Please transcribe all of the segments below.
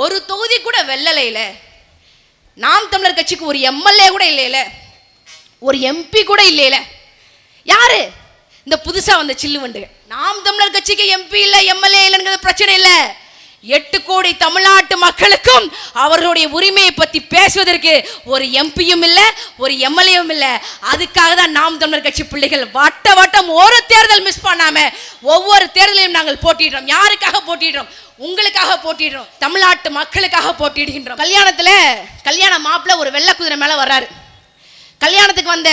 ஒரு தொகுதி கூட வெல்லலையில நாம் தமிழர் கட்சிக்கு ஒரு எம்எல்ஏ கூட இல்லையில ஒரு எம்பி கூட இல்லையில யாரு? இந்த புதுசா வந்த சில்லு வண்டுக நாம் தமிழர் கட்சிக்கு எம்பி இல்லை எம்எல்ஏ இல்லைங்கிறது பிரச்சனை இல்லை. எட்டு கோடி தமிழ்நாட்டு மக்களுக்கும் அவர்களுடைய உரிமையை பற்றி பேசுவதற்கு ஒரு எம்பியும் இல்லை ஒரு எம்எல்ஏவும் இல்லை. அதுக்காக தான் நாம் தமிழர் கட்சி பிள்ளைகள் வட்ட வட்டம் ஒரு தேர்தல் மிஸ் பண்ணாமல் ஒவ்வொரு தேர்தலையும் நாங்கள் போட்டிடுறோம் யாருக்காக போட்டிடுறோம் உங்களுக்காக போட்டிடுறோம் தமிழ்நாட்டு மக்களுக்காக போட்டிடுகின்றோம் கல்யாணத்தில் கல்யாண மாப்பிள்ள ஒரு வெள்ளை குதிரை மேலே வர்றாரு. கல்யாணத்துக்கு வந்த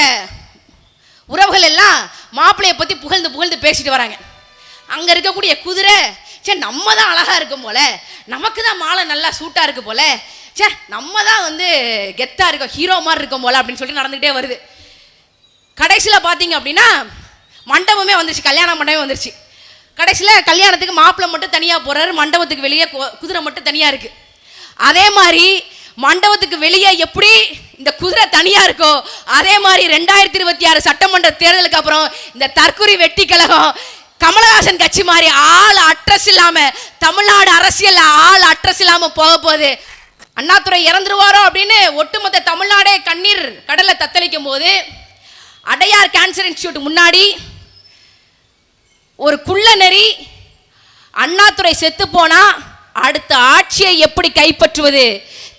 உறவுகள் எல்லாம் மாப்பிள்ளையை பற்றி புகழ்ந்து புகழ்ந்து பேசிட்டு வராங்க. அங்கே இருக்கக்கூடிய குதிரை சே நம்ம தான் அழகாக இருக்கும் போல. நமக்கு தான் மாலை நல்லா சூட்டாக இருக்கு போல. சே நம்ம தான் வந்து கெத்தாக இருக்கோம் ஹீரோ மாதிரி இருக்கும் போல அப்படின்னு சொல்லிட்டு நடந்துகிட்டே வருது. கடைசியில் பார்த்தீங்க அப்படின்னா மண்டபமே வந்துருச்சு கல்யாண மண்டபமே வந்துருச்சு. கடைசியில் கல்யாணத்துக்கு மாப்பிள்ளை மட்டும் தனியாக போகிறாரு மண்டபத்துக்கு வெளியே குதிரை மட்டும் தனியாக இருக்குது அதே மாதிரி மண்டபத்துக்கு வெளியே எப்படி இந்த குதிரை தனியாக இருக்கோ அதே மாதிரி ரெண்டாயிரத்தி இருபத்தி ஆறு சட்டமன்ற தேர்தலுக்கு அப்புறம் இந்த தற்கொலை வெட்டி கழகம் கமலஹாசன் கட்சி மாதிரி ஆள் அட்ரஸ் இல்லாம தமிழ்நாடு அரசியல் ஆள் அட்ரஸ் இல்லாம போக போகுது. அண்ணாத்துறை இறந்துருவாரோ அப்படின்னு ஒட்டுமொத்த தமிழ்நாடே கண்ணீர் கடலை தத்தளிக்கும் போது அடையார் கேன்சர் இன்ஸ்டியூட் முன்னாடி ஒரு குள்ள நெறி அண்ணாத்துறை செத்து போனா அடுத்த ஆட்சியை எப்படி கைப்பற்றுவது?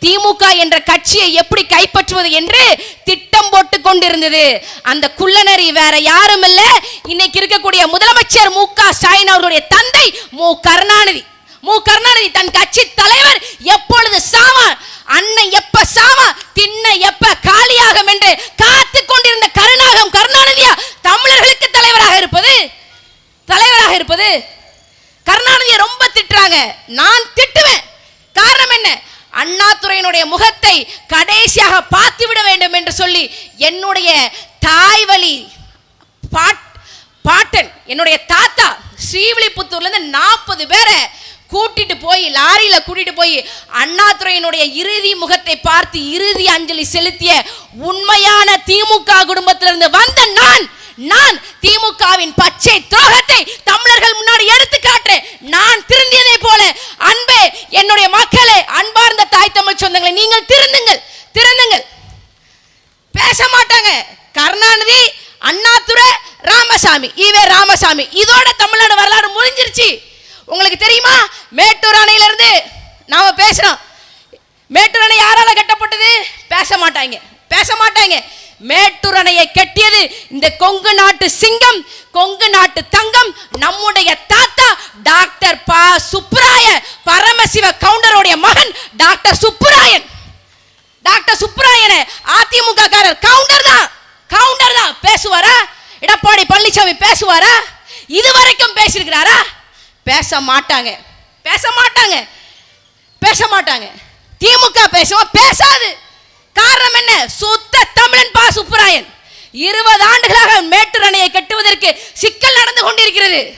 திமுக என்ற கட்சியை எப்படி கைப்பற்றுவது என்று திட்டம் போட்டு கொண்டிருந்தது. அந்த குள்ளநரி வேற யாரும் இல்ல. இன்னைக்கு இருக்கக்கூடிய முதலமைச்சர் மு க ஸ்டாலின் அவர்களுடைய தந்தை மு கருணாநிதி. மு கருணாநிதி தன் கட்சி தலைவர் எப்பொழுது சாவா அண்ணன் எப்ப சாவா திண்ண எப்ப காலியாகும் என்று காத்து கொண்டிருந்த கருணாகம் கருணாநிதியா தமிழர்களுக்கு தலைவராக இருப்பது? தலைவராக இருப்பது? கருணாநிதியை ரொம்ப திட்டுறாங்க. நான் திட்டுவேன். காரணம் என்ன? அண்ணாதுரையினுடைய முகத்தை கடைசியாக பார்த்து விட வேண்டும் என்று சொல்லி என்னுடைய தாய் வழி பாட் பாட்டன் என்னுடைய தாத்தா ஸ்ரீவில்லிபுத்தூர்லேருந்து நாற்பது பேரை கூட்டிட்டு போய் லாரியில் கூட்டிட்டு போய் அண்ணாதுரையினுடைய இறுதி முகத்தை பார்த்து இறுதி அஞ்சலி செலுத்திய உண்மையான திமுக குடும்பத்திலிருந்து வந்த நான் நான் திமுகவின் பச்சை துரோகத்தை தமிழர்கள் முன்னாடி எடுத்து காட்டுறேன். நான் திருந்தியதை போல அன்பே என்னுடைய மக்களே அன்பார்ந்த தாய் தமிழ் சொந்தங்களை நீங்கள் திருந்துங்கள் திருந்துங்கள். பேச மாட்டாங்க. Karunanidhi Annadurai Ramasamy. E V Ramasamy. இதோட தமிழ்நாடு வரலாறு முடிஞ்சிருச்சு. உங்களுக்கு தெரியுமா? மேட்டூர் அணையில இருந்து நாம பேசுறோம். மேட்டூர் அணை யாரால கட்டப்பட்டது? பேச மாட்டாங்க. பேச மாட்டாங்க. மேட்டூர் அணையை கட்டியது இந்த கொங்கு நாட்டு சிங்கம் கொங்கு நாட்டு தங்கம் நம்முடைய தாத்தா டாக்டர் பா சுப்ராய பரமசிவ கவுண்டருடைய மகன் டாக்டர் சுப்புராயன். டாக்டர் சுப்ராயன அதிமுக காரர் கவுண்டர் தான் கவுண்டர் தான். பேசுவாரா? எடப்பாடி பழனிசாமி பேசுவாரா? இதுவரைக்கும் பேசியிருக்கிறாரா? பேச மாட்டாங்க. பேச மாட்டாங்க. பேச மாட்டாங்க. திமுக பேசுவோம் பேசாது. காரணம் என்ன? சுத்த தமிழன் பா சுப்பராயன். இருபது ஆண்டுகளாக மேட்டூர் அணையை கட்டுவதற்கு சிக்கல் நடந்து கொண்டிருக்கிறது.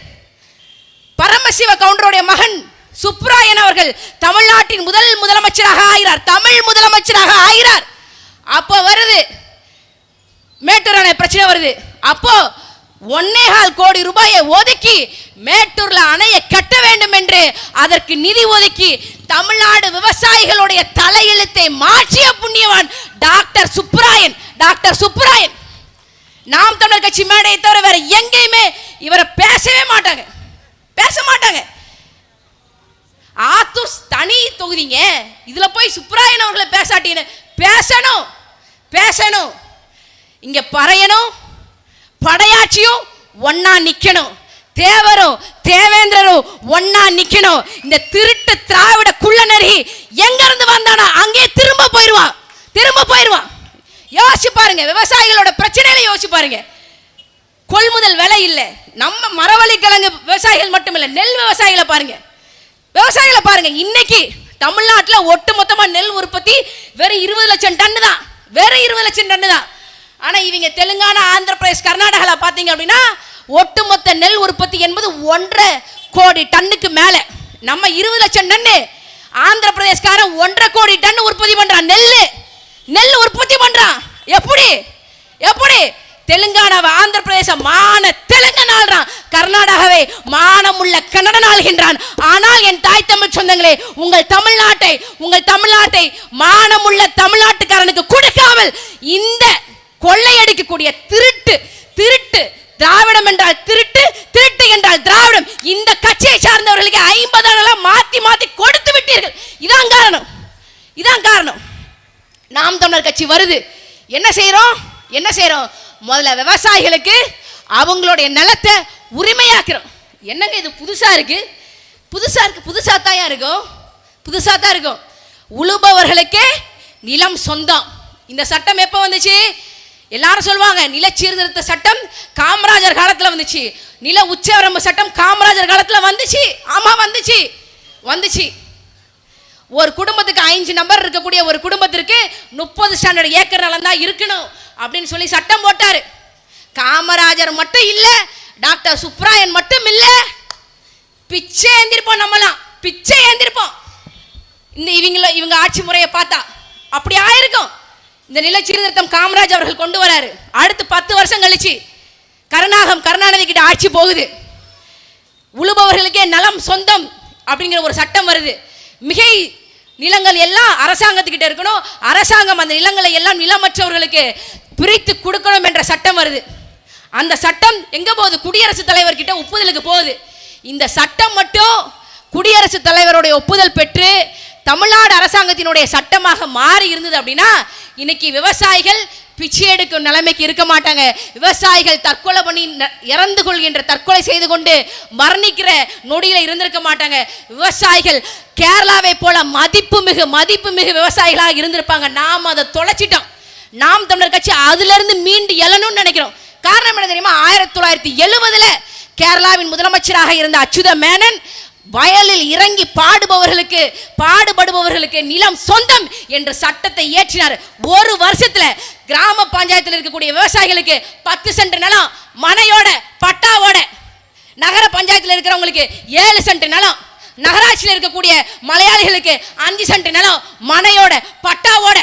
பரமசிவ கவுண்டருடைய மகன் சுப்ராயன் அவர்கள் தமிழ்நாட்டின் முதல் முதலமைச்சராக ஆகிறார். தமிழ் முதலமைச்சராக ஆகிறார். அப்போ வருது. மேட்டூர் அணை பிரச்சனை வருது. அப்போ ஒன்னேகால் கோடி ரூபாயை ஒதுக்கி மேட்டூர்ல அணையை கட்ட வேண்டும் என்று அதற்கு நிதி ஒதுக்கி தமிழ்நாடு விவசாயிகளுடைய தலையெழுத்தை மாற்றிய புண்ணியவான் டாக்டர் சுப்ராயன் டாக்டர் சுப்ராயன் நாம் தமிழர் கட்சி மேடையை தவிர வேற எங்கேயுமே இவரை பேசவே மாட்டாங்க. பேச மாட்டாங்க. ஆத்தூர் தனி தொகுதிங்க. இதுல போய் சுப்ராயன் அவர்களை பேசாட்டீங்க பேசணும். பேசணும். இங்க பறையணும். படையாட்சியும் ஒன்னா நிக்கணும். தேவரும் தேவேந்திரரும் ஒன்னா நிக்கணும். இந்த திருட்டு திராவிட குள்ளநரி எங்க இருந்து வந்தானா அங்கே திரும்ப போயிருவான் திரும்ப போயிருவான் யோசிச்சு பாருங்க விவசாயிகளோட பிரச்சனையில யோசிச்சு பாருங்க. கொள்முதல் விலை இல்லை. நம்ம மரவள்ளி கிழங்கு விவசாயிகள் மட்டும் இல்லை நெல் விவசாயிகளை பாருங்க. விவசாயிகளை பாருங்க இன்னைக்கு தமிழ்நாட்டில் ஒட்டு மொத்தமாக நெல் உற்பத்தி வெறும் இருபது லட்சம் டன்னு தான். வெறும் இருபது லட்சம் டன்னு தான். ஆனால் இவங்க தெலுங்கானா ஆந்திர பிரதேஷ் கர்நாடகாவில் பார்த்தீங்க அப்படின்னா ஒட்டுமொத்த நெல் உற்பத்தி என்பது ஒன்றரை கோடி டன்னுக்கு மேலே. நம்ம இருபது லட்சம் டன்னு ஆந்திர பிரதேஷ்காரன் ஒன்றரை கோடி டன் உற்பத்தி பண்ணுறான் நெல் நெல் உற்பத்தி பண்ணுறான் எப்படி? எப்படி? தெலுங்கானாவை ஆந்திர பிரதேச மான தெலுங்கன் ஆள்றான் கர்நாடகாவை மானமுள்ள கன்னடன் ஆள்கின்றான் ஆனால் என் தாய் தமிழ் சொந்தங்களே உங்கள் தமிழ்நாட்டை உங்கள் தமிழ்நாட்டை மானமுள்ள தமிழ்நாட்டுக்காரனுக்கு கொடுக்காமல் இந்த கொள்ளையடிக்கக்கூடிய திருட்டு திருட்டு திராவிடம் என்றால் திருட்டு திருட்டு என்றால் திராவிடம். இந்த கட்சியை சார்ந்தவர்களுக்கு ஐம்பது மாற்றி மாற்றி கொடுத்து விட்டீர்கள். இதான் காரணம். இதான் காரணம். நாம் தமிழர் கட்சி வருது. என்ன செய்கிறோம் என்ன செய்கிறோம் முதல்ல விவசாயிகளுக்கு அவங்களுடைய நிலத்தை உரிமையாக்குறோம். என்னங்க இது புதுசாக இருக்கு? புதுசாக இருக்கு புதுசாக தான் இருக்கும். புதுசாக தான் இருக்கும். உழுபவர்களுக்கே நிலம் சொந்தம். இந்த சட்டம் எப்போ வந்துச்சு? எல்லாரும் சொல்லுவாங்க நில சீர்திருத்த சட்டம் காமராஜர் காலத்தில் வந்துச்சு. நில உச்சவரம்பு சட்டம் காமராஜர் காலத்தில் வந்துச்சு. ஆமாம் வந்துச்சு. வந்துச்சு. ஒரு குடும்பத்துக்கு ஐந்து நம்பர் இருக்கக்கூடிய ஒரு குடும்பத்திற்கு முப்பது ஸ்டாண்டர்ட் ஏக்கர் நிலம் தான் இருக்கணும் அப்படின்னு சொல்லி சட்டம் போட்டார். காமராஜர் மட்டும் இல்லை டாக்டர் சுப்ராயன் மட்டும் இல்லை. பிச்சை ஏந்திருப்போம் நம்மலாம் பிச்சை ஏந்திருப்போம். இந்த இவங்கள இவங்க ஆட்சி முறையை பார்த்தா அப்படி ஆயிருக்கும் இந்த நில சீர்திருத்தம் காமராஜ் அவர்கள் கொண்டு வராரு. அடுத்து பத்து வருஷம் கழிச்சு கருணாகம் கருணாநிதி கிட்ட ஆட்சி போகுது. உழுபவர்களுக்கே நலம் சொந்தம் அப்படிங்கிற ஒரு சட்டம் வருது. மிகை நிலங்கள் எல்லாம் அரசாங்கத்துக்கிட்ட இருக்கணும். அரசாங்கம் அந்த நிலங்களை எல்லாம் நிலமற்றவர்களுக்கு பிரித்து கொடுக்கணும் என்ற சட்டம் வருது. அந்த சட்டம் எங்க போகுது? குடியரசுத் தலைவர்கிட்ட ஒப்புதலுக்கு போகுது. இந்த சட்டம் மட்டும் குடியரசுத் தலைவருடைய ஒப்புதல் பெற்று தமிழ்நாடு அரசாங்கத்தினுடைய சட்டமாக மாறி இருந்தது அப்படின்னா இன்னைக்கு விவசாயிகள் பிச்சை எடுக்கும் நிலைமைக்கு இருக்க மாட்டாங்க. விவசாயிகள் தற்கொலை பண்ணி ந- இறந்து கொள்கின்ற தற்கொலை செய்து கொண்டு மரணிக்கிற நொடியில இருந்திருக்க மாட்டாங்க. விவசாயிகள் கேரளாவை போல மதிப்பு மிகு மதிப்பு மிகு விவசாயிகளாக இருந்திருப்பாங்க. நாம் அதை தொலைச்சிட்டோம். நாம் தமிழர் கட்சி அதுலேருந்து மீண்டு எழணும்னு நினைக்கிறோம். காரணம் என்ன தெரியுமா? ஆயிரத்தி தொள்ளாயிரத்தி எழுபதுல கேரளாவின் முதலமைச்சராக இருந்த அச்சுத மேனன் வயலில் இறங்கி பாடுபவர்களுக்கு பாடுபடுபவர்களுக்கு நிலம் சொந்தம் என்ற சட்டத்தை இயற்றினார் ஒரு வருஷத்துல கிராம பஞ்சாயத்தில் இருக்கக்கூடிய விவசாயிகளுக்கு பத்து சென்ட் நிலம் மனையோட பட்டாவோட. நகர பஞ்சாயத்தில் இருக்கிறவங்களுக்கு ஏழு சென்ட் நிலம் நகராட்சியில் இருக்கக்கூடிய மலையாளிகளுக்கு அஞ்சு சென்ட் நிலம் மனையோட பட்டாவோட.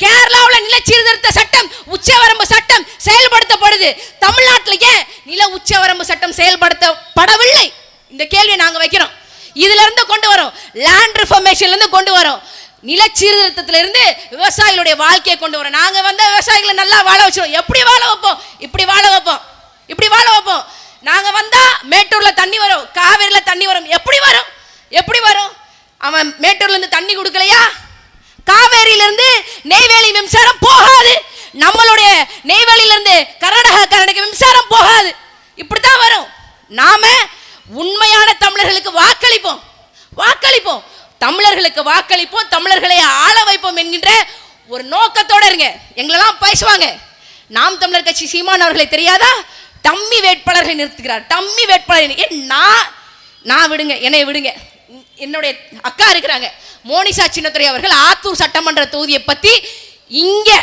கேரளாவில் நில சீர்திருத்த சட்டம் உச்சவரம்பு சட்டம் செயல்படுத்தப்படுது. தமிழ்நாட்டில் ஏன் நில உச்சவரம்பு சட்டம் செயல்படுத்தப்படவில்லை? இந்த கேள்வியை நாங்கள் வைக்கிறோம் இதுல இருந்து கொண்டு வரோம். லேண்ட் ரிஃபர்மேஷன்ல இருந்து கொண்டு வரோம். நில சீர்திருத்தத்துல இருந்து விவசாயிகளுடைய வாழ்க்கையை கொண்டு வரோம். நாங்க வந்து விவசாயிகளை நல்லா வாழ வச்சிரும் எப்படி வாழ வைப்போம்? இப்படி வாழ வைப்போம். இப்படி வாழ வைப்போம். நாங்க வந்தா மேட்டூர்ல தண்ணி வரும். காவேரியில தண்ணி வரும். எப்படி வரும்? எப்படி வரும்? அவன் மேட்டூர்ல இருந்து தண்ணி கொடுக்கலையா? காவேரியிலிருந்து நெய்வேலி மின்சாரம் போகாது. நம்மளுடைய நெய்வேலியிலிருந்து கர்நாடக மின்சாரம் போகாது. இப்படித்தான் வரும். நாம உண்மையான தமிழர்களுக்கு வாக்களிப்போம். வாக்களிப்போம். தமிழர்களுக்கு வாக்களிப்போம் தமிழர்களை ஆள வைப்போம் என்கின்ற ஒரு நோக்கத்தோட இருங்க. எங்களெல்லாம் பேசுவாங்க. நாம் தமிழர் கட்சி சீமான் அவர்களை தெரியாதா? டம்மி வேட்பாளர்களை நிறுத்துகிறார். டம்மி வேட்பாளர் ஏன் நான் நான் விடுங்க என்னை விடுங்க. என்னுடைய அக்கா இருக்கிறாங்க. மோனிசா சின்னத்துறை அவர்கள் ஆத்தூர் சட்டமன்ற தொகுதியை பத்தி இங்கே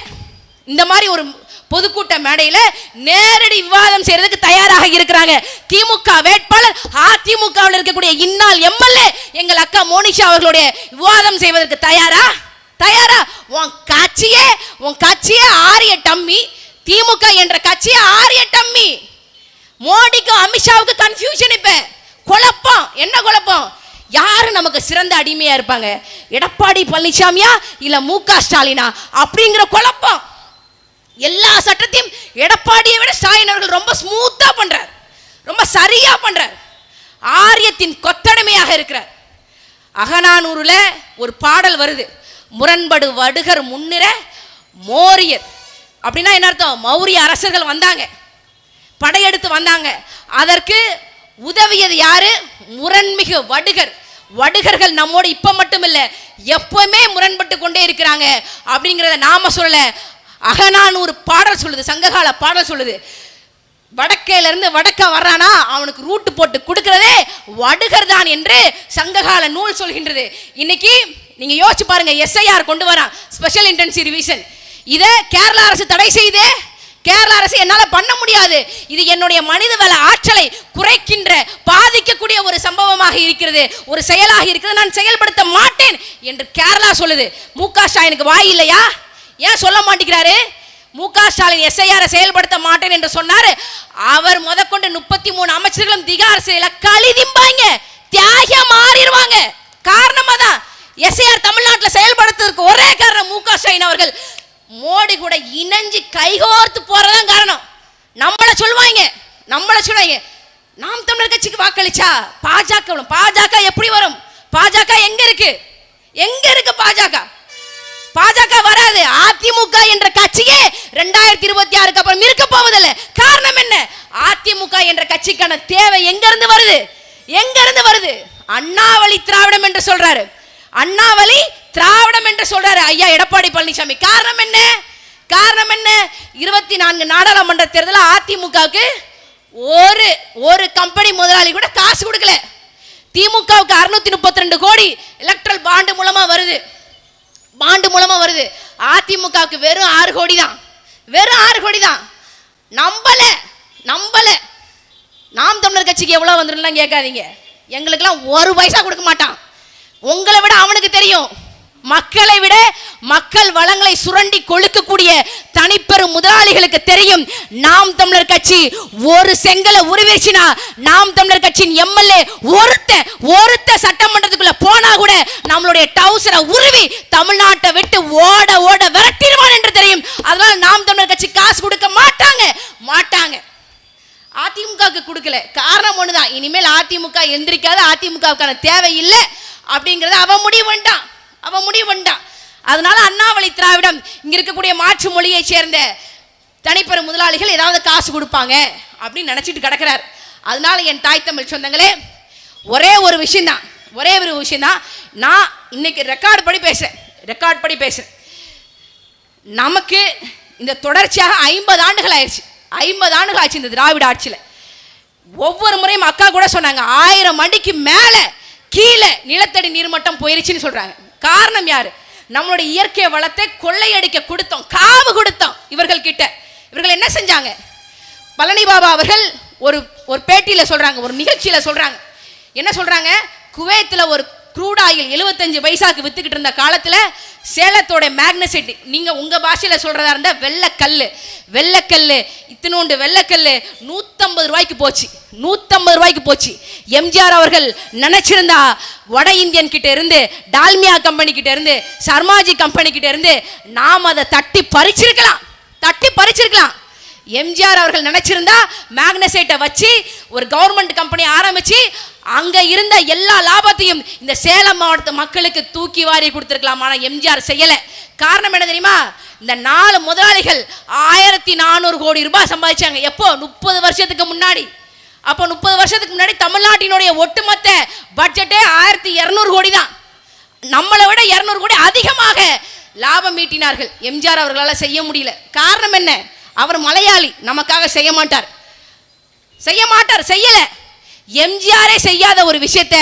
இந்த மாதிரி ஒரு பொதுக்கூட்ட மேடையில் நேரடி விவாதம் செய்கிறதுக்கு தயாராக இருக்கிறாங்க. திமுக வேட்பாளர் அதிமுகவில் இருக்கக்கூடிய இந்நாள் எம்எல்ஏ எங்கள் அக்கா மோனிஷா அவர்களுடைய விவாதம் செய்வதற்கு தயாரா? தயாரா? உன் கட்சியே உன் கட்சியே ஆரிய டம்மி. திமுக என்ற கட்சியே ஆரிய டம்மி. மோடிக்கும் அமித்ஷாவுக்கு கன்ஃபியூஷன் இப்ப. குழப்பம். என்ன குழப்பம்? யாரு நமக்கு சிறந்த அடிமையா இருப்பாங்க? எடப்பாடி பழனிசாமியா இல்ல மு க ஸ்டாலினா? அப்படிங்கிற குழப்பம். எல்லா சட்டத்தையும் எடப்பாடியை விட ஸ்டாலின் அவர்கள் ரொம்ப ஸ்மூத்தாக பண்ணுறார் ரொம்ப சரியாக பண்ணுறார் ஆரியத்தின் கொத்தடிமையாக இருக்கிறார். அகனானூரில் ஒரு பாடல் வருது. முரண்படு வடுகர் முன்னிற மோரியர். அப்படின்னா என்ன அர்த்தம்? மௌரிய அரசர்கள் வந்தாங்க. படையெடுத்து வந்தாங்க. அதற்கு உதவியது யாரு? முரண்மிகு வடுகர். வடுகர்கள் நம்மோடு இப்போ மட்டும் இல்லை எப்பவுமே முரண்பட்டு கொண்டே இருக்கிறாங்க. அப்படிங்கிறத நாம சொல்லலை. அகநானூறு பாடல் சொல்லுது சங்ககால பாடல் சொல்லுது. வடக்கையில வடக்க வர்றானா அவனுக்கு ரூட்டு போட்டு கொடுக்கறதே வடுகர் தான் என்று சங்ககால நூல் சொல்கின்றது. இன்னைக்கு நீங்கள் யோசிச்சு பாருங்க எஸ்ஐஆர் கொண்டு வரான் ஸ்பெஷல் இன்டென்சி ரிவிஷன் இதை கேரளா அரசு தடை செய்தே கேரள அரசு என்னால் பண்ண முடியாது. இது என்னுடைய மனித வள ஆற்றலை குறைக்கின்ற பாதிக்கக்கூடிய ஒரு சம்பவமாக இருக்கிறது. ஒரு செயலாக இருக்கிறது நான் செயல்படுத்த மாட்டேன் என்று கேரளா சொல்லுது. மு க ஸ்டாலினுக்கு வாய் இல்லையா? ஏன் சொல்ல மாட்டேங்கிறாரு? மு க ஸ்டாலின் எஸ்ஐஆரை செயல்படுத்த மாட்டேன் என்று சொன்னாரு. அவர் முதற்கொண்டு முப்பத்தி மூணு அமைச்சர்களும் திகார் செயல கழிதிம்பாங்க தியாகியா மாறிடுவாங்க. காரணமா தான் எஸ்ஐஆர் தமிழ்நாட்டில் செயல்படுத்துறதுக்கு ஒரே காரணம் மு க ஸ்டாலின் அவர்கள். மோடி கூட இணைஞ்சு கைகோர்த்து போறதான் காரணம். நம்மளை சொல்லுவாங்க. நம்மளை சொல்லுவாங்க. நாம் தமிழர் கட்சிக்கு வாக்களிச்சா பாஜக பாஜக எப்படி வரும்? பாஜக எங்க இருக்கு? எங்க இருக்கு பாஜக? பாஜக வராது. அதிமுக என்ற கட்சியே ரெண்டாயிரத்தி இருபத்தி ஆறுக்கு அப்புறம் இருக்க போவதில்லை. காரணம் என்ன? அதிமுக என்ற கட்சிக்கான தேவை எங்க இருந்து வருது? எங்க இருந்து வருது? அண்ணாவளி திராவிடம் என்று சொல்றாரு. அண்ணாவளி திராவிடம் என்று சொல்றாரு. ஐயா எடப்பாடி பழனிசாமி. காரணம் என்ன? காரணம் என்ன? இருபத்தி நான்கு நாடாளுமன்ற தேர்தலில் அதிமுகவுக்கு ஒரு ஒரு கம்பெனி முதலாளி கூட காசு கொடுக்கல. திமுகவுக்கு அறுநூத்தி முப்பத்தி ரெண்டு கோடி எலக்ட்ரல் பாண்டு மூலமா வருது. பாண்டு மூலமா வருது. அதிமுகவுக்கு வெறும் ஆறு கோடி தான். வெறும் ஆறு கோடி தான். நம்பல நம்பல. நாம் தமிழர் கட்சிக்கு எவ்வளவு வந்துருலாம் கேட்காதீங்க. எங்களுக்கெல்லாம் ஒரு பைசா கொடுக்க மாட்டான். உங்களை விட அவனுக்கு தெரியும். மக்களை விட மக்கள் வளங்களை சுரண்டி கொழுக்கக்கூடிய தனிப்பெரும் முதலாளிகளுக்கு தெரியும். நாம் தமிழர் கட்சி ஒரு செங்கலை உருவிச்சுனா நாம் தமிழர் கட்சியின் எம்எல்ஏ ஒருத்த ஒருத்த சட்டமன்றத்துக்குள்ள போனா கூட நம்மளுடைய டவுசரை உருவி தமிழ்நாட்டை விட்டு ஓட ஓட விரட்டிடுவான் என்று தெரியும். அதனால நாம் தமிழர் கட்சி காசு கொடுக்க மாட்டாங்க. மாட்டாங்க. அதிமுகவுக்கு கொடுக்கல. காரணம் ஒண்ணுதான். இனிமேல் அதிமுக எந்திரிக்காத அதிமுகவுக்கான தேவை இல்லை அப்படிங்கறத அவன் முடிவு பண்ணிட்டான். அவன் முடிவு பண்ணிட்டான் அதனால அண்ணாவளி திராவிடம் இங்க இருக்கக்கூடிய மாற்று மொழியை சேர்ந்த தனிப்பெரும் முதலாளிகள் ஏதாவது காசு கொடுப்பாங்க அப்படின்னு நினைச்சிட்டு கிடக்கிறார். அதனால என் தாய் தமிழ் சொந்தங்களே ஒரே ஒரு விஷயம்தான். ஒரே ஒரு விஷயம்தான். நான் இன்னைக்கு ரெக்கார்ட் படி பேசுறேன். ரெக்கார்ட் படி பேசுறேன். நமக்கு இந்த தொடர்ச்சியாக ஐம்பது ஆண்டுகள் ஆயிடுச்சு. ஐம்பது ஆண்டுகள் ஆச்சு இந்த திராவிட ஆட்சியில். ஒவ்வொரு முறையும் அக்கா கூட சொன்னாங்க ஆயிரம் அடிக்கு மேலே கீழே நிலத்தடி நீர்மட்டம் போயிருச்சுன்னு சொல்கிறாங்க காரணம் யாரு? நம்மளுடைய இயற்கை வளத்தை கொள்ளையடிக்க கொடுத்தோம் காவு கொடுத்தோம் இவர்கள் கிட்ட இவர்கள் என்ன செஞ்சாங்க? பழனி பாபா அவர்கள் ஒரு ஒரு பேட்டியில் சொல்கிறாங்க ஒரு நிகழ்ச்சியில் சொல்கிறாங்க என்ன சொல்கிறாங்க குவைத்தில் ஒரு க்ரூட் ஆயில் எழுபத்தஞ்சு பைசாக்கு வித்துக்கிட்டு இருந்த காலத்தில் சேலத்தோட மேக்னசைட் நீங்கள் உங்கள் பாஷையில் சொல்கிறதா இருந்தால் வெள்ளக்கல் வெள்ளக்கல் இத்தினோண்டு வெள்ளக்கல் நூற்றம்பது ரூபாய்க்கு போச்சு நூற்றம்பது ரூபாய்க்கு போச்சு. எம்ஜிஆர் அவர்கள் நினச்சிருந்தா வட இந்தியன் கிட்ட இருந்து டால்மியா கம்பெனி கிட்ட இருந்து சர்மாஜி கம்பெனி கிட்ட இருந்து நாம் அதை தட்டி பறிச்சிருக்கலாம் தட்டி பறிச்சிருக்கலாம். எம்ஜிஆர் அவர்கள் நினைச்சிருந்தா மேக்னசைட்டை வச்சு ஒரு கவர்மெண்ட் கம்பெனி ஆரம்பிச்சு அங்க இருந்த எல்லா லாபத்தையும் இந்த சேலம் மாவட்ட மக்களுக்கு தூக்கி வாரி கொடுத்துருக்கலாம். ஆனால் எம்ஜிஆர் செய்யல. காரணம் என்ன தெரியுமா? இந்த நாலு முதலாளிகள் ஆயிரத்தி நானூறு கோடி ரூபாய் சம்பாதிச்சாங்க. எப்போ? முப்பது வருஷத்துக்கு முன்னாடி. அப்போ முப்பது வருஷத்துக்கு முன்னாடி தமிழ்நாட்டினுடைய ஒட்டுமொத்த பட்ஜெட்டே ஆயிரத்தி இரநூறு கோடி தான். நம்மளை விட இரநூறு கோடி அதிகமாக லாபம் ஈட்டினார்கள். எம்ஜிஆர் அவர்களால் செய்ய முடியல. காரணம் என்ன? அவர் மலையாளி நமக்காக செய்ய மாட்டார். செய்ய மாட்டார் செய்யலை. எம்ஜிஆரே செய்யாத ஒரு விஷயத்த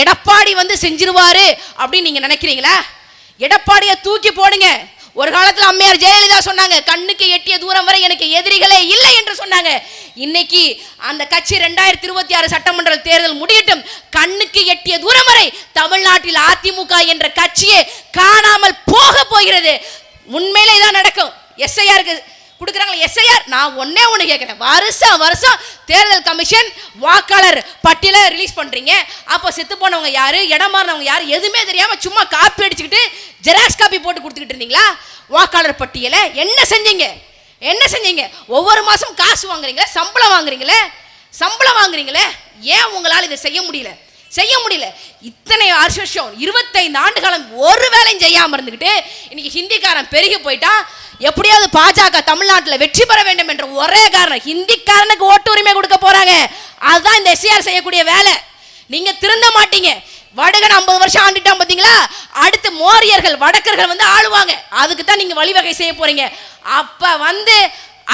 எடப்பாடி வந்து செஞ்சிருவாரு அப்படின்னு நீங்க நினைக்கிறீங்களா? எடப்பாடியை தூக்கி போடுங்க. ஒரு காலத்தில் அம்மையார் ஜெயலலிதா சொன்னாங்க கண்ணுக்கு எட்டிய தூரம் வரை எனக்கு எதிரிகளே இல்லை என்று சொன்னாங்க. இன்னைக்கு அந்த கட்சி ரெண்டாயிரத்தி இருபத்தி ஆறு சட்டமன்ற தேர்தல் முடியட்டும். கண்ணுக்கு எட்டிய தூரம் வரை தமிழ்நாட்டில் அதிமுக என்ற கட்சியே காணாமல் போக போகிறது. உண்மையிலே தான் நடக்கும். எஸ்ஐஆருக்கு கொடுக்குறாங்களா எஸ்ஐஆர். நான் ஒன்னே ஒன்று கேட்குறேன் வருஷம் வருஷம் தேர்தல் கமிஷன் வாக்காளர் பட்டியலை ரிலீஸ் பண்ணுறீங்க அப்போ செத்து போனவங்க யார்? இடம் மாறினவங்க யாரு? எதுவுமே தெரியாமல் சும்மா காப்பி அடிச்சுக்கிட்டு ஜெராக்ஸ் காப்பி போட்டு கொடுத்துக்கிட்டு இருந்தீங்களா? வாக்காளர் பட்டியலை என்ன செஞ்சீங்க? என்ன செஞ்சீங்க? ஒவ்வொரு மாதம் காசு வாங்குறீங்களே? சம்பளம் வாங்குறீங்களே? சம்பளம் வாங்குறீங்களே? ஏன் உங்களால் இதை செய்ய முடியல? செய்ய முடியல. இத்தனை வருஷம் இருபத்தைந்து ஆண்டு காலம் ஒரு வேலையும் செய்யாமல் இருந்துக்கிட்டு இன்னைக்கு ஹிந்திக்காரன் பெருகி போயிட்டா எப்படியாவது பாஜக தமிழ்நாட்டில் வெற்றி பெற வேண்டும் என்ற ஒரே காரணம் ஹிந்திக்காரனுக்கு ஓட்டு உரிமை கொடுக்க போறாங்க. அதுதான் இந்த எஸ்ஆர் செய்யக்கூடிய வேலை. நீங்க திருந்த மாட்டீங்க. வடகன் ஐம்பது வருஷம் ஆண்டுட்டான் பார்த்தீங்களா அடுத்து மோரியர்கள் வடக்கர்கள் வந்து ஆளுவாங்க. அதுக்கு தான் நீங்க வழிவகை செய்ய போறீங்க. அப்ப வந்து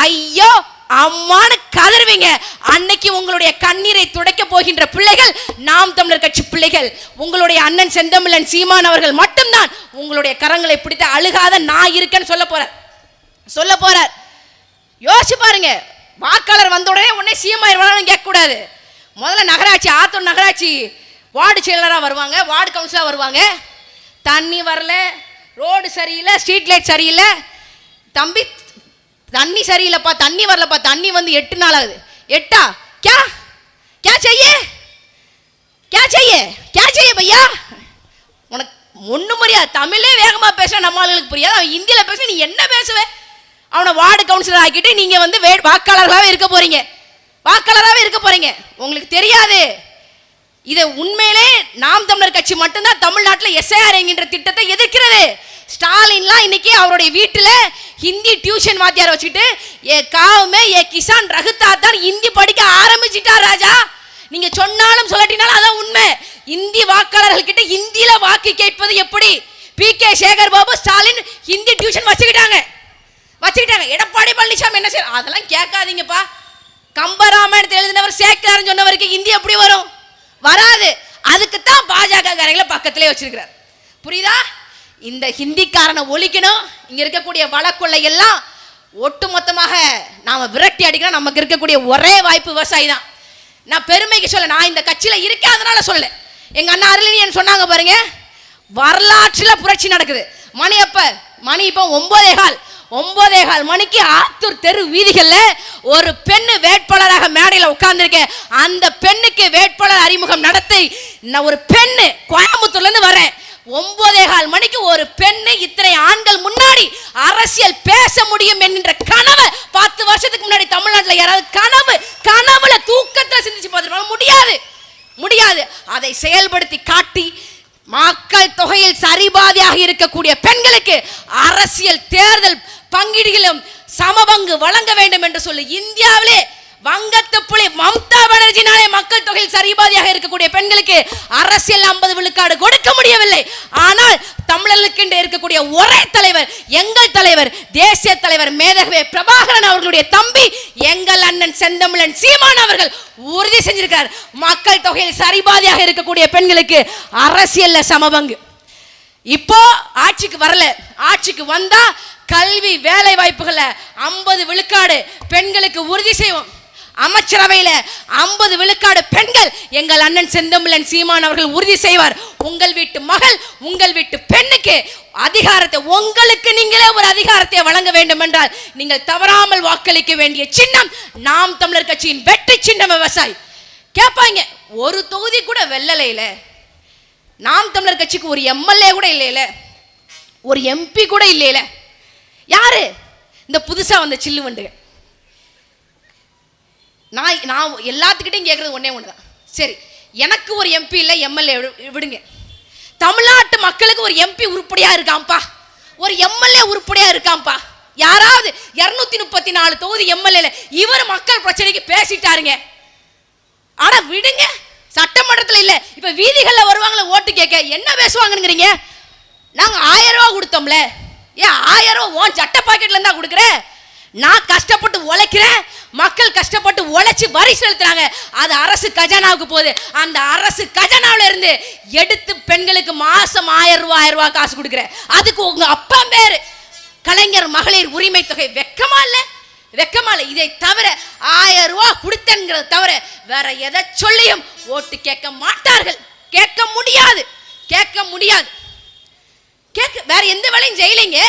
ஐயோ அம்மானு கதறுவீங்க. அன்னைக்கு உங்களுடைய கண்ணீரை துடைக்க போகின்ற பிள்ளைகள் நாம் தமிழர் கட்சி பிள்ளைகள். உங்களுடைய அண்ணன் செந்தமிழன் சீமான் அவர்கள் மட்டும்தான் உங்களுடைய கரங்களை பிடித்து அழுகாத நான் இருக்கேன்னு சொல்ல போறார். சொல்ல போறார். யோசிச்சு பாருங்க. வாக்காளர் வந்த உடனே உடனே சிஎம் ஆயிடுவாங்கன்னு கேட்கக்கூடாது. முதல்ல நகராட்சி ஆத்தூர் நகராட்சி வார்டு செயலராக வருவாங்க வார்டு கவுன்சிலராக வருவாங்க. தண்ணி வரல ரோடு சரியில்லை ஸ்ட்ரீட் லைட் சரியில்லை. தம்பி தண்ணி சரியில்லைப்பா தண்ணி வரலப்பா தண்ணி வந்து எட்டு நாள் ஆகுது. எட்டா? கே கே செய்ய? கே செய்ய? கே செய்ய பையா? உனக்கு ஒன்றும் புரியாது. தமிழே வேகமாக பேச நம்ம ஆளுகளுக்கு புரியாது. அவன் ஹிந்தியில் பேச நீ என்ன பேசுவே? அவனை வார்டு கவுன்சிலர் ஆக்கிட்டு நீங்கள் வந்து வே வாக்காளர்களாகவே இருக்க போறீங்க. வாக்காளராகவே இருக்க போறீங்க. உங்களுக்கு தெரியாது. இதை உண்மையிலே நாம் தமிழர் கட்சி மட்டும்தான் தமிழ்நாட்டில் எஸ்ஐஆர் என்கின்ற திட்டத்தை எதிர்க்கிறது. ஸ்டாலின்லாம் இன்னைக்கு அவருடைய வீட்டில் ஹிந்தி டியூஷன் வாத்தியார் வச்சுக்கிட்டு ஏ காவுமே ஏ கிசான் ரகுத்தா தான் ஹிந்தி படிக்க ஆரம்பிச்சிட்டார் ராஜா. நீங்க சொன்னாலும் சொல்லட்டினாலும் அதான் உண்மை. இந்தி வாக்காளர்கள் கிட்ட ஹிந்தியில வாக்கு கேட்பது எப்படி? P K Sekar Babu Stalin Hindi tuition வச்சுக்கிட்டாங்க. வச்சுக்கிட்டாங்க. எடப்பாடி பழனிசாமி என்ன செய்ய அதெல்லாம் கேட்காதீங்கப்பா. கம்பராமாயணத்தை எழுதினவர் சேக்கரார்னு சொன்னவருக்கு ஹிந்தி எப்படி வரும்? வராது. அதுக்கு தான் பாஜக காரங்களை பக்கத்திலே வச்சிருக்கிறார். புரியுதா? இந்த ஹிந்திக்காரனை ஒழிக்கணும். இங்க இருக்கக்கூடிய வழக்கொள்ளை எல்லாம் ஒட்டு மொத்தமாக நாம விரட்டி அடிக்கணும். நமக்கு இருக்கக்கூடிய ஒரே வாய்ப்பு விவசாயி தான் நான் பெருமைக்கு சொல்ல நான் இந்த கட்சியில இருக்கேன் அதனால சொல்ல எங்க அண்ணா அருளினியன் சொன்னாங்க பாருங்க வரலாற்றில் புரட்சி நடக்குது. மணி அப்ப மணி இப்போ ஒன்பதே கால் ஒன்பதே கால் மணிக்கு ஆத்தூர் தெரு வீதிகளில் ஒரு பெண்ணு வேட்பாளராக மேடையில் உட்கார்ந்துருக்கேன் அந்த பெண்ணுக்கு வேட்பாளர் அறிமுகம் நடத்தி நான் ஒரு பெண்ணு கோயம்புத்தூர்லேருந்து வரேன். ஒன்பதே கால் மணிக்கு ஒரு பெண்ணை இத்தனை ஆண்கள் முன்னாடி அரசியல் பேச முடியும் என்கின்ற கனவை பத்து வருஷத்துக்கு முன்னாடி தமிழ்நாட்டில் யாராவது கனவு கனவுல தூக்கத்தை சிந்திச்சு பார்த்துருப்பாங்க. முடியாது. முடியாது. அதை செயல்படுத்தி காட்டி மக்கள் தொகையில் சரிபாதியாக இருக்கக்கூடிய பெண்களுக்கு அரசியல் தேர்தல் பங்கீடுகளும் சமபங்கு வழங்க வேண்டும் என்று சொல்லி இந்தியாவிலே வங்கத்து புலி மம்தா பானர்ஜினாலே மக்கள் தொகையில் சரிபாதியாக இருக்கக்கூடிய பெண்களுக்கு அரசியல் ஐம்பது விழுக்காடு கொடுக்க முடியவில்லை. ஆனால் தமிழர்களுக்கு இருக்கக்கூடிய ஒரே தலைவர் எங்கள் தலைவர் தேசிய தலைவர் மேதகவே பிரபாகரன் அவர்களுடைய தம்பி எங்கள் அண்ணன் செந்தமிழன் சீமான் அவர்கள் உறுதி செஞ்சிருக்கிறார். மக்கள் தொகையில் சரிபாதியாக இருக்கக்கூடிய பெண்களுக்கு அரசியல்ல சமபங்கு. இப்போ ஆட்சிக்கு வரல. ஆட்சிக்கு வந்தா கல்வி வேலை வாய்ப்புகளை ஐம்பது விழுக்காடு பெண்களுக்கு உறுதி செய்வோம். அமைச்சரவையில் ஐம்பது விழுக்காடு பெண்கள் எங்கள் அண்ணன் செந்தமிழன் சீமான் அவர்கள் உறுதி செய்வார். உங்கள் வீட்டு மகள் உங்கள் வீட்டு பெண்ணுக்கு அதிகாரத்தை உங்களுக்கு நீங்களே ஒரு அதிகாரத்தை வழங்க வேண்டும் என்றால் நீங்கள் தவறாமல் வாக்களிக்க வேண்டிய சின்னம் நாம் தமிழர் கட்சியின் வெற்றி சின்னம் விவசாயி. கேட்பாங்க ஒரு தொகுதி கூட வெள்ளலையில நாம் தமிழர் கட்சிக்கு ஒரு எம்எல்ஏ கூட இல்லையில. ஒரு எம்பி கூட இல்லையில. யாரு? இந்த புதுசா வந்த சில்லு வண்டுகள். நான் நான் எல்லாத்துக்கிட்டையும் கேட்குறது ஒன்றே ஒன்று தான் சரி எனக்கு ஒரு எம்பி இல்லை எம்எல்ஏ விடுங்க. தமிழ்நாட்டு மக்களுக்கு ஒரு எம்பி உருப்படியாக இருக்காம்ப்பா. ஒரு எம்எல்ஏ உருப்படியாக இருக்காம்ப்பா. யாராவது இரநூத்தி முப்பத்தி நாலு தொகுதி எம்எல்ஏல இவர் மக்கள் பிரச்சனைக்கு பேசிட்டாருங்க. ஆனால் விடுங்க. சட்டமன்றத்தில் இல்லை இப்போ வீதிகளில் வருவாங்களே ஓட்டு கேட்க என்ன பேசுவாங்கங்கிறீங்க நாங்கள் ஆயிரம் ரூபா கொடுத்தோம்ல. ஏன் ஆயிரம் ரூபா ஓன் சட்ட பாக்கெட்ல இருந்தா கொடுக்குறேன் நான் கஷ்டப்பட்டு உழைக்கிறேன். மக்கள் கஷ்டப்பட்டு உழைச்சி வரி செலுத்துறாங்க. அது அரசு கஜானாவுக்கு போகுது. அந்த அரசு கஜானாவுல இருந்து எடுத்து பெண்களுக்கு மாசம் ஆயிரம் ரூபாய் ஆயிரம் ரூபாய் காசு கொடுக்குறேன். அதுக்கு உங்க அப்பா பேர். கலைஞர் மகளிர் உரிமை தொகை வெக்கமா இல்ல? வெக்கமா இல்ல. இதை தவிர ஆயிரம் ரூபாய் கொடுத்தேங்கிறத தவிர வேற எதை சொல்லியும் ஓட்டு கேட்க மாட்டார்கள். கேட்க முடியாது. கேட்க முடியாது. கேட்க வேற எந்த வேலையும் செய்யலைங்க.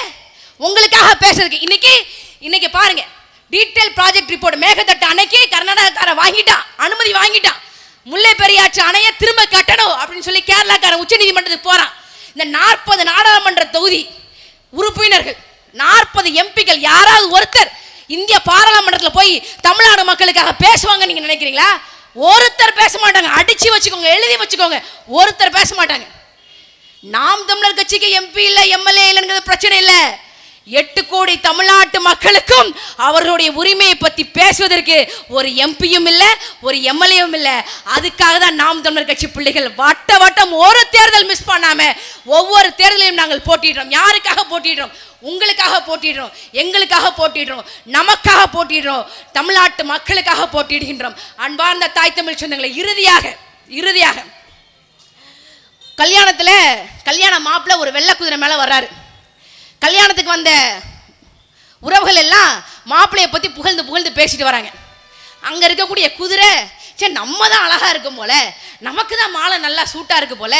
உங்களுக்காக பேசுறதுக்கு. இன்னைக்கு இன்னைக்கு பாருங்க. டீட்டெயில் ப்ராஜெக்ட் ரிப்போர்ட் மேகத்தட்டு அணைக்கே கர்நாடகாக்காரன் வாங்கிட்டான் அனுமதி வாங்கிட்டான். முல்லை பெரியாற்று அணையை திரும்ப கட்டணும் அப்படின்னு சொல்லி கேரளாக்காரன் உச்ச நீதிமன்றத்துக்கு போறான். இந்த நாற்பது நாடாளுமன்ற தொகுதி உறுப்பினர்கள் நாற்பது எம்பிக்கள் யாராவது ஒருத்தர் இந்திய பாராளுமன்றத்தில் போய் தமிழ்நாடு மக்களுக்காக பேசுவாங்க நீங்க நினைக்கிறீங்களா? ஒருத்தர் பேச மாட்டாங்க. அடிச்சு வச்சுக்கோங்க எழுதி வச்சுக்கோங்க. ஒருத்தர் பேச மாட்டாங்க. நாம் தமிழர் கட்சிக்கு எம்பி இல்லை எம்எல்ஏ இல்லைங்கிறது பிரச்சனை இல்லை. எட்டு கோடி தமிழ்நாட்டு மக்களுக்கும் அவர்களுடைய உரிமையை பத்தி பேசுவதற்கு ஒரு எம்பியும் இல்லை ஒரு எம்எல்ஏவும் இல்லை. அதுக்காக தான் நாம் தமிழர் கட்சி பிள்ளைகள் வட்ட வட்டம் ஒரு தேர்தல் மிஸ் பண்ணாம ஒவ்வொரு தேர்தலையும் நாங்கள் போட்டிடுறோம் யாருக்காக போட்டிடுறோம் உங்களுக்காக போட்டிடுறோம் எங்களுக்காக போட்டிடுறோம் நமக்காக போட்டிடுறோம் தமிழ்நாட்டு மக்களுக்காக போட்டிடுகின்றோம் அன்பார்ந்த தாய் தமிழ் சொந்தங்களை இறுதியாக இறுதியாக. கல்யாணத்தில் கல்யாண மாப்பிள்ளை ஒரு வெள்ளை குதிரை மேலே வர்றாரு. கல்யாணத்துக்கு வந்த உறவுகள் எல்லாம் மாப்பிள்ளையை பற்றி புகழ்ந்து புகழ்ந்து பேசிட்டு வராங்க. அங்கே இருக்கக்கூடிய குதிரை சே நம்ம தான் அழகாக இருக்கும் போல. நமக்கு தான் மாலை நல்லா சூட்டாக இருக்கு போல.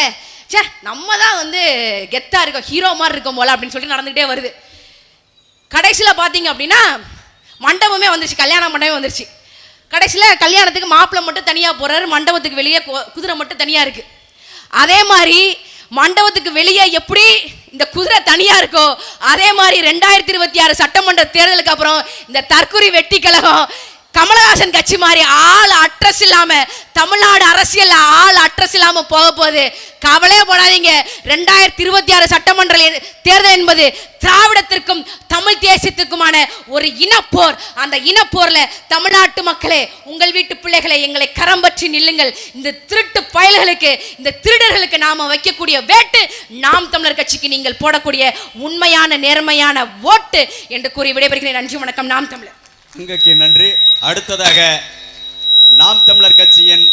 சே நம்ம தான் வந்து கெத்தாக இருக்கோம் ஹீரோ மாதிரி இருக்கும் போல அப்படின்னு சொல்லிட்டு நடந்துக்கிட்டே வருது. கடைசியில் பார்த்தீங்க அப்படின்னா மண்டபமே வந்துருச்சு கல்யாண மண்டபமே வந்துருச்சு. கடைசியில் கல்யாணத்துக்கு மாப்பிள்ளை மட்டும் தனியாக போகிறாரு மண்டபத்துக்கு வெளியே குதிரை மட்டும் தனியாக இருக்குது அதே மாதிரி மண்டபத்துக்கு வெளியே எப்படி இந்த குதிரை தனியா இருக்கோ அதே மாதிரி ரெண்டாயிரத்தி இருபத்தி ஆறு சட்டமன்ற தேர்தலுக்கு அப்புறம் இந்த தற்கொலை வெட்டி கழகம் கமலஹாசன் கட்சி மாதிரி ஆள் அட்ரஸ் இல்லாம தமிழ்நாடு அரசியல் ஆள் அட்ரஸ் இல்லாம போக போகுது. கவலையே போடாதீங்க. ரெண்டாயிரத்தி இருபத்தி ஆறு சட்டமன்ற தேர்தல் என்பது திராவிடத்திற்கும் தமிழ் தேசியத்திற்குமான ஒரு இனப்போர். அந்த இனப்போர்ல தமிழ்நாட்டு மக்களே உங்கள் வீட்டு பிள்ளைகளை எங்களை கரம் பற்றி நில்லுங்கள். இந்த திருட்டு பயல்களுக்கு இந்த திருடர்களுக்கு நாம வைக்கக்கூடிய வேட்டு நாம் தமிழர் கட்சிக்கு நீங்கள் போடக்கூடிய உண்மையான நேர்மையான ஓட்டு என்று கூறி விடைபெறுகிறேன். நன்றி வணக்கம். நாம் தமிழர். உங்களுக்கு நன்றி. அடுத்ததாக நாம் தமிழர் கட்சியின்